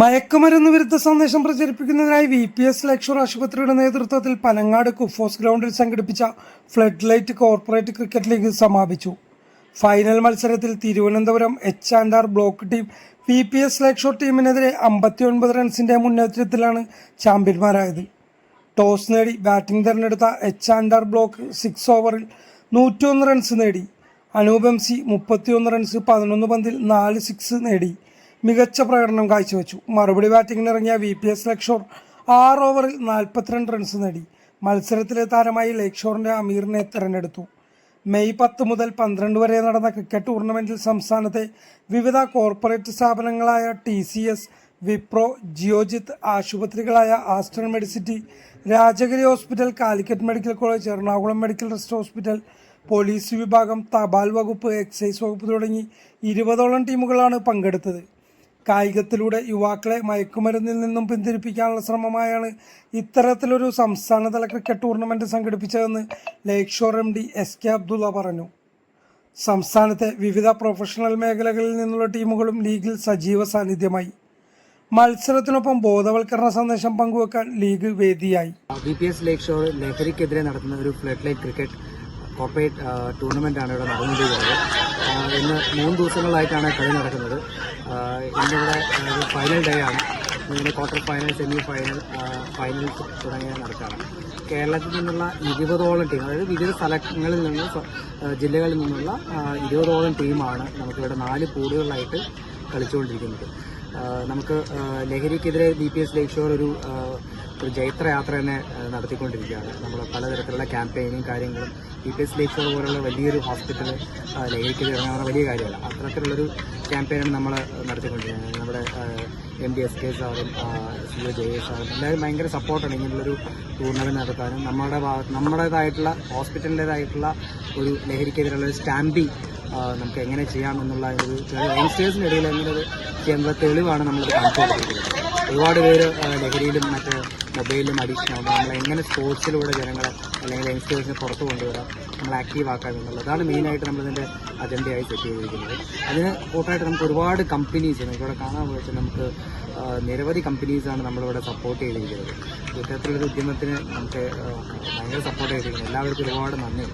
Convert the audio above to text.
മയക്കുമരുന്ന് വിരുദ്ധ സന്ദേശം പ്രചരിപ്പിക്കുന്നതിനായി വി പി എസ് ലക്ഷർ ആശുപത്രിയുടെ നേതൃത്വത്തിൽ പനങ്ങാട് കുഫോസ് ഗ്രൗണ്ടിൽ സംഘടിപ്പിച്ച flood light corporate cricket league സമാപിച്ചു. ഫൈനൽ മത്സരത്തിൽ Thiruvananthapuram H and R block team V P S ലക്ഷർ ടീമിനെതിരെ അമ്പത്തിയൊൻപത് റൺസിന്റെ മുന്നേറ്റത്തിലാണ് ചാമ്പ്യന്മാരായത്. ടോസ് നേടി ബാറ്റിംഗ് തിരഞ്ഞെടുത്ത H and R block six ഓവറിൽ നൂറ്റിയൊന്ന് റൺസ് നേടി. അനൂപ് എം സി മുപ്പത്തിയൊന്ന് റൺസ് പതിനൊന്ന് പന്തിൽ നാല് സിക്സ് നേടി. മികച്ച പ്രകടനം കാഴ്ചവെച്ചു. മറുപടി ബാറ്റിംഗിന് ഇറങ്ങിയ വി പി എസ് ലക്ഷോർ ആറ് ഓവറിൽ നാൽപ്പത്തിരണ്ട് റൺസ് നേടി. മത്സരത്തിലെ താരമായി ലേക്ഷോറിന്റെ അമീറിനെ തിരഞ്ഞെടുത്തു. മെയ് പത്ത് മുതൽ പന്ത്രണ്ട് വരെ നടന്ന ക്രിക്കറ്റ് ടൂർണമെന്റിൽ സംസ്ഥാനത്തെ വിവിധ corporate സ്ഥാപനങ്ങളായ T C S Wipro Geojit ആശുപത്രികളായ Aster Medicity Rajagiri hospital Calicut medical college Ernakulam medical trust hospital police വിഭാഗം തപാൽ വകുപ്പ് എക്സൈസ് വകുപ്പ് തുടങ്ങി ഇരുപതോളം ടീമുകളാണ് പങ്കെടുത്തത്. കായികത്തിലൂടെ യുവാക്കളെ മയക്കുമരുന്നിൽ നിന്നും പിന്തിരിപ്പിക്കാനുള്ള ശ്രമമായാണ് ഇത്തരത്തിലൊരു സംസ്ഥാനതല cricket tournament സംഘടിപ്പിച്ചതെന്ന് Lakeshore M D S K Abdulla പറഞ്ഞു. സംസ്ഥാനത്തെ വിവിധ പ്രൊഫഷണൽ മേഖലകളിൽ നിന്നുള്ള ടീമുകളും ലീഗിൽ സജീവ സാന്നിധ്യമായി. മത്സരത്തിനൊപ്പം ബോധവൽക്കരണ സന്ദേശം പങ്കുവെക്കാൻ ലീഗ് വേദിയായി. B P S Lakeshore ലഹരിക്കെതിരെ നടത്തുന്ന ഒരു ഫ്ലഡ് ലൈറ്റ് ക്രിക്കറ്റ് കോർപ്പറേറ്റ് ടൂർണമെന്റാണ് ഇവിടെ നടന്നുകൊണ്ടിരിക്കുന്നത്. ഇന്ന് മൂന്ന് ദിവസങ്ങളായിട്ടാണ് കളി നടക്കുന്നത്. ഇന്നിവിടെ ഫൈനൽ ഡേ ആണ്. ഇന്നിവിടെ quarter final semi final final തുടങ്ങിയ നടക്കുകയാണ് കേരളത്തിൽ നിന്നുള്ള ഇരുപതോളം ടീം അതായത് വിവിധ സ്ഥലങ്ങളിൽ നിന്ന് ജില്ലകളിൽ നിന്നുള്ള ഇരുപതോളം ടീമാണ് നമുക്കിവിടെ നാല് പൂളുകളിലായിട്ട് കളിച്ചുകൊണ്ടിരിക്കുന്നത്. നമുക്ക് ലഹരിക്കെതിരെ B P S Lakeshore shore ഒരു ഒരു ജൈത്രയാത്ര തന്നെ നടത്തിക്കൊണ്ടിരിക്കുകയാണ്. നമ്മൾ പലതരത്തിലുള്ള ക്യാമ്പയിനും കാര്യങ്ങളും ഇ പി എസ് ലേക്ക് പോലുള്ള വലിയൊരു ഹോസ്പിറ്റൽ ലഹരിക്കെതിരെ ഇറങ്ങാൻ വലിയ കാര്യമല്ല. അത്തരത്തിലുള്ളൊരു ക്യാമ്പയിനാണ് നമ്മൾ നടത്തിക്കൊണ്ടിരിക്കുന്നത് നമ്മുടെ എം ഡി എസ് കെ സാറും സി ഒ ജെ സാറും എല്ലാവരും ഭയങ്കര സപ്പോർട്ടാണ് ഇങ്ങനെയുള്ളൊരു ടൂർണമെന്റ് നടത്താനും നമ്മുടെ ഭാഗത്ത് നമ്മുടേതായിട്ടുള്ള ഹോസ്പിറ്റലിന്റെതായിട്ടുള്ള ഒരു ലഹരിക്കെതിരെയുള്ള ഒരു സ്റ്റാമ്പിങ് നമുക്ക് എങ്ങനെ ചെയ്യാം എന്നുള്ള ഒരു യങ്സ്റ്റേഴ്സിനിടയിൽ എങ്ങനെ ചെയ്യാനുള്ള തെളിവാണ് നമ്മൾ കാണിച്ചു കാണിച്ചുകൊണ്ടിരിക്കുന്നത് ഒരുപാട് പേര് ലഹരിയിലും മറ്റ് മൊബൈലിലും അഡിക്ഷൻ ആവുമ്പോൾ നമ്മൾ എങ്ങനെ സ്പോർട്സിലൂടെ ജനങ്ങളെ അല്ലെങ്കിൽ യങ്സ്റ്റേഴ്സിനെ പുറത്ത് കൊണ്ടുവരാം നമ്മൾ ആക്റ്റീവ് ആക്കാം എന്നുള്ളത്. അതാണ് മെയിനായിട്ട് നമ്മളിതിന്റെ അജണ്ടയായി സെറ്റ് ചെയ്തിരിക്കുന്നത്. അതിന് കൂട്ടായിട്ട് നമുക്ക് ഒരുപാട് കമ്പനീസ് നമുക്കിവിടെ കാണാൻ വെച്ചാൽ നമുക്ക് നിരവധി കമ്പനീസാണ് നമ്മളിവിടെ സപ്പോർട്ട് ചെയ്തിരിക്കുന്നത്. ഇത്തരത്തിലൊരു ഉദ്യമത്തിന് നമുക്ക് ഭയങ്കര സപ്പോർട്ട് ചെയ്തിരിക്കുന്നത് എല്ലാവർക്കും ഒരുപാട് നന്ദി.